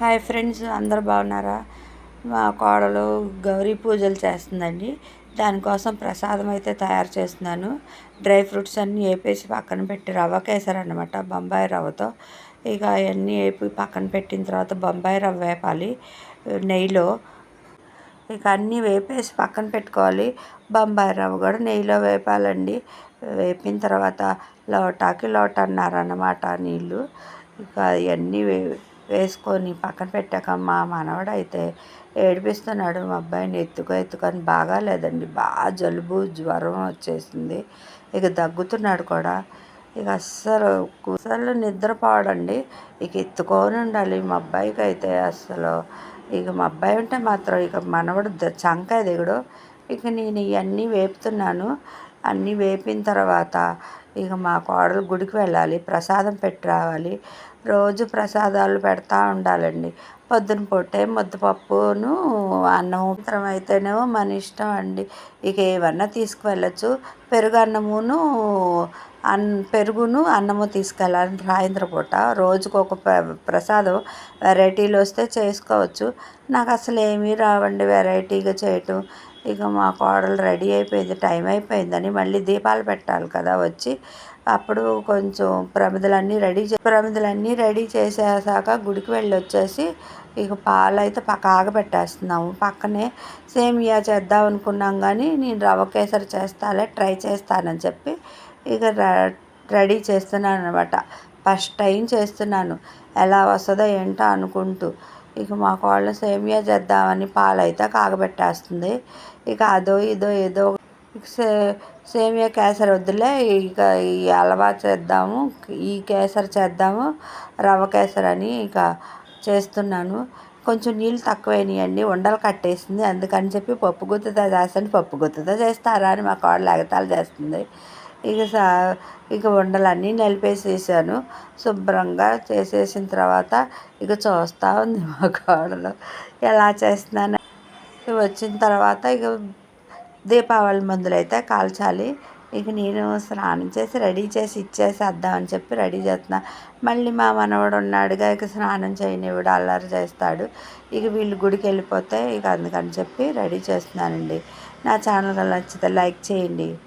Hi friends అందరు బాగున్నారా? మా కోడలు గౌరీ పూజలు చేస్తుందండి. దానికోసం ప్రసాదం అయితే తయారు చేస్తున్నాను. డ్రై ఫ్రూట్స్ అన్నీ వేపేసి పక్కన పెట్టి రవ్వ కేసారనమాట బొంబాయి రవ్వతో. ఇక అవన్నీ వేపి పక్కన పెట్టిన తర్వాత బొంబాయి రవ్వ వేపాలి నెయ్యిలో. ఇక అన్నీ వేపేసి పక్కన పెట్టుకోవాలి. బొంబాయి రవ్వ కూడా నెయ్యిలో వేపాలండి. వేపిన తర్వాత లోటాకి లోట అన్నారన్నమాట నీళ్ళు. ఇక అవన్నీ వే వేసుకొని పక్కన పెట్టాక మా మనవడైతే ఏడిపిస్తున్నాడు మా అబ్బాయిని ఎత్తుకో ఎత్తుకొని బాగాలేదండి బాగా జలుబు జ్వరం వచ్చేసింది. ఇక దగ్గుతున్నాడు కూడా. ఇక అస్సలు అస్సలు నిద్రపోవడండి ఇక ఎత్తుకొని ఉండాలి. మా అబ్బాయికి అయితే అస్సలు ఇక మా అబ్బాయి ఉంటే మాత్రం ఇక మనవడు చంకాయ దిగుడు. ఇక నేను ఇవన్నీ వేపుతున్నాను. అన్నీ వేపిన తర్వాత ఇక మా కోడలు గుడికి వెళ్ళాలి ప్రసాదం పెట్టి రావాలి. రోజు ప్రసాదాలు పెడతా ఉండాలండి. పొద్దున పూటే ముద్దపప్పును అన్నం ఉత్తరం అయితేనేమో మన ఇష్టం అండి. ఇక ఏమన్నా తీసుకువెళ్ళచ్చు. పెరుగు అన్నమును అన్ పెరుగును అన్నము తీసుకెళ్ళాలి. సాయంత్రం పూట రోజుకు ఒక ప్రసాదం వెరైటీలు వస్తే చేసుకోవచ్చు. నాకు అసలు ఏమీ రావండి వెరైటీగా చేయటం. ఇక మా కోడలు రెడీ అయిపోయింది టైం అయిపోయిందని మళ్ళీ దీపాలు పెట్టాలి కదా వచ్చి. అప్పుడు కొంచెం ప్రమిదలన్నీ రెడీ చే ప్రమిదలన్నీ రెడీ చేసేసాక గుడికి వెళ్ళి వచ్చేసి ఇక పాలు అయితే పక్క ఆగబెట్టేస్తున్నాము పక్కనే సేమియా చేద్దాం అనుకున్నాం కానీ నేను రవ్వ కేసరి చేస్తాలే ట్రై చేస్తానని చెప్పి ఇక రెడీ చేస్తున్నాను అనమాట ఫస్ట్ టైం చేస్తున్నాను. ఎలా వస్తుందో ఏంటో అనుకుంటూ. ఇక మా కోళ్ళ సేమియా చేద్దామని పాలు అయితే కాగబెట్టేస్తుంది. ఇక అదో ఇదో ఏదో సే సేమియా కేసరి వద్దులే ఇక ఈ అలవా చేద్దాము ఈ కేసరి చేద్దాము రవ్వ కేసరి అని ఇక చేస్తున్నాను. కొంచెం నీళ్ళు తక్కువైనాయండి ఉండలు కట్టేసింది. అందుకని చెప్పి పప్పు గుత్తుతో చేస్తాను. పప్పు గుత్తుతో చేస్తారా అని మా కోడలు ఎగతాలు చేస్తుంది. ఇక సా ఇక ఉండలన్నీ నలిపేసేసాను. శుభ్రంగా చేసేసిన తర్వాత ఇక చూస్తూ ఉంది మా కోడలు. ఎలా చేస్తున్నాను? వచ్చిన తర్వాత ఇక దీపావళి మందులు అయితే కాల్చాలి. ఇక నేను స్నానం చేసి రెడీ చేసి ఇచ్చేసేద్దామని చెప్పి రెడీ చేస్తున్నా. మళ్ళీ మా మనవడు ఉన్నాడుగా ఇక స్నానం చేయనివాడు అల్లరి చేస్తాడు. ఇక వీళ్ళు గుడికి వెళ్ళిపోతే ఇక అందుకని చెప్పి రెడీ చేస్తున్నానండి. నా ఛానల్ నచ్చితే లైక్ చేయండి.